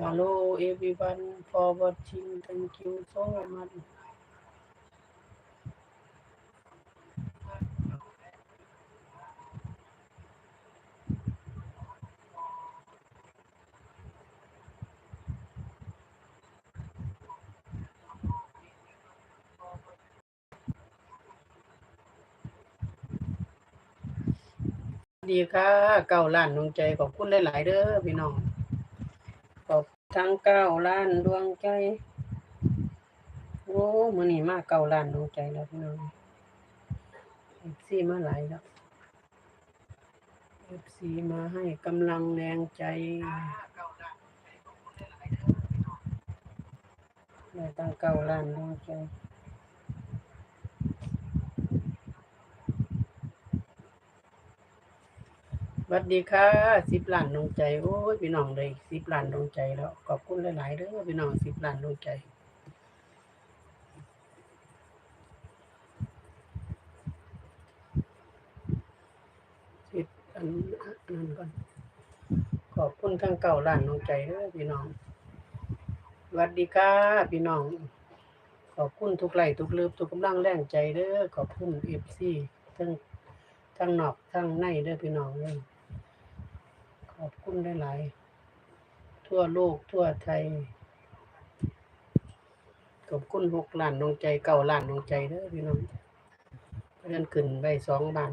Hello everyone for watching. Thank you so much. ดีค่ะเก้าล้านดวงใจขอบคุณหลาย ๆ เด้อพี่น้อง ทั้งเก้าล้านดวงใจ โอ้มื้อนี้มาเก้าล้านดวงใจแล้วพี่น้องเอฟซีมาหลายแล้วเอฟซีมาให้กำลังแรงใจได้ตั้งเก้าล้านดวงใจ วัสดีค่ะสิบล้านดวงใจโอ้ยพี่น้องเลยสิบล้านดวงใจแล้วขอบคุณหลายๆเด้อพี่น้องสิบล้านดวงใจสิบอันนั้นก่อนขอบคุณทั้งเก่าล้านดวงใจเด้อพี่น้องสวัสดีค่ะพี่น้อง ขอบคุณทุกไลค์ทุกเลิฟทุกกำลังแรงใจเด้อขอบคุณเอฟซีทั้งทั้งนอกทั้งในเด้อพี่น้องเลย ขอบคุณหลาย ๆ ทั่วโลกทั่วไทย ขอบคุณหกล้านดวงใจเก่าล้านดวงใจเด้อพี่น้องเพราะนั้นขึ้นไปสองบาน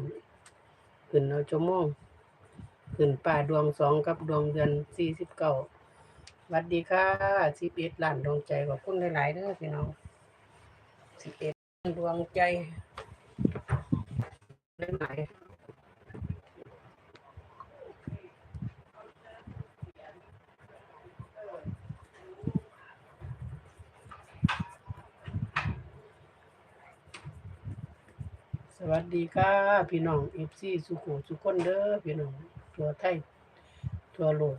ขึ้นเอาชั่วโมงขึ้นป่าดวงสองกับดวงเดือนสี่สิบเก้าสวัสดีค่ะสิบเอ็ดล้านดวงใจขอบคุณหลาย ๆ เด้อพี่น้องสิบเอ็ดดวงใจหลาย วัสดีค่ะพี่น้องเอฟซีสุขุสุขคนเด้อพี่น้องทั่วไทยทั่วโลก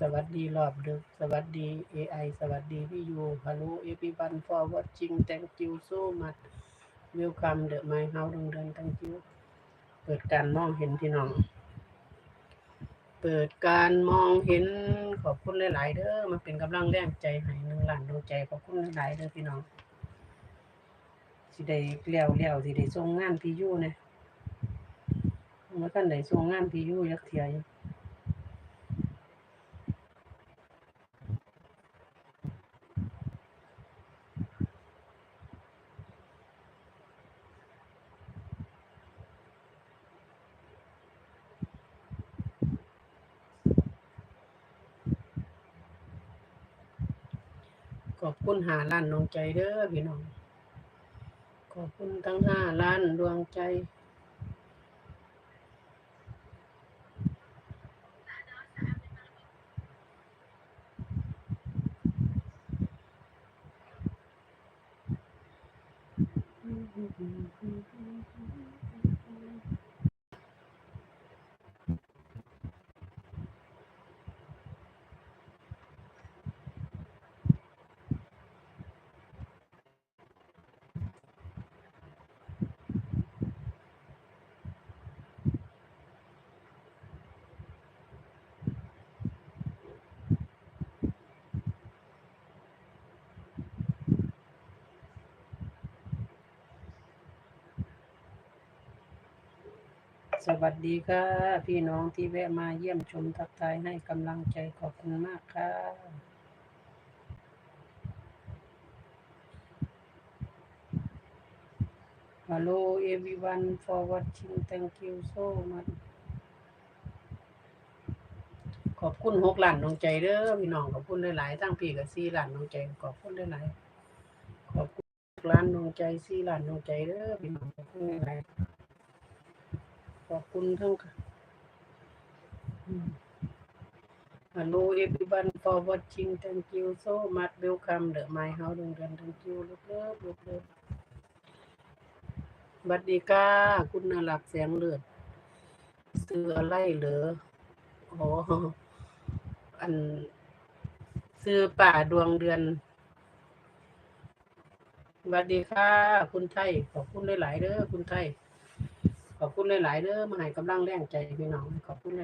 สวัสดีรอบดึกสวัสดี AI สวัสดีพี่ยูฮัลโหล everyone for watching thank you so much welcome the my house ดงเดิน thank you เปิดการมองเห็นพี่น้อง เปิดการมองเห็นขอบคุณหลาย ๆ เด้อมาเป็นกำลังแรงใจให้หนึ่งล้านดวงใจขอบคุณหลาย ๆ เด้อพี่น้อง สิได้เลี้ยวเลี้ยวสิได้ส่งงานพี่ยู่นะเมื่อกันได้ส่งงานพี่ยู่ยักเทียอยู่ขอบคุณหาล้านดวงใจเด้อพี่น้อง ขอบคุณทั้งห้าล้านดวงใจ สวัสดีค่ะ พี่น้องที่แวะมาเยี่ยมชมทักทายให้กำลังใจขอบคุณมากค่ะ Hello everyone for watching thank you so much ขอบคุณหกหลานดวงใจเด้อพี่น้องขอบคุณหลายๆทั้งพี่กับสี่ล้านดวงใจขอบคุณหลายๆขอบคุณหกล้านดวงใจสี่ล้านดวงใจเด้อพี่น้องขอบคุณหลายๆ ขอบคุณทั้งอืม Hello everyone for watching thank you so much welcome the my house โรงเรียน thank you ลูกเลิฟลูกเลิฟบัดดีก้าคุณนรักแสงเลือดซื้ออะไรเหรออ๋ออันซื้อป่าดวงเดือนสวัสดีค่ะ คุณไทย ขอบคุณหลาย ๆเด้อคุณไทย ขอบคุณหลาย ๆเด้อมาให้กำลังแรงใจพี่น้องขอบคุณหลย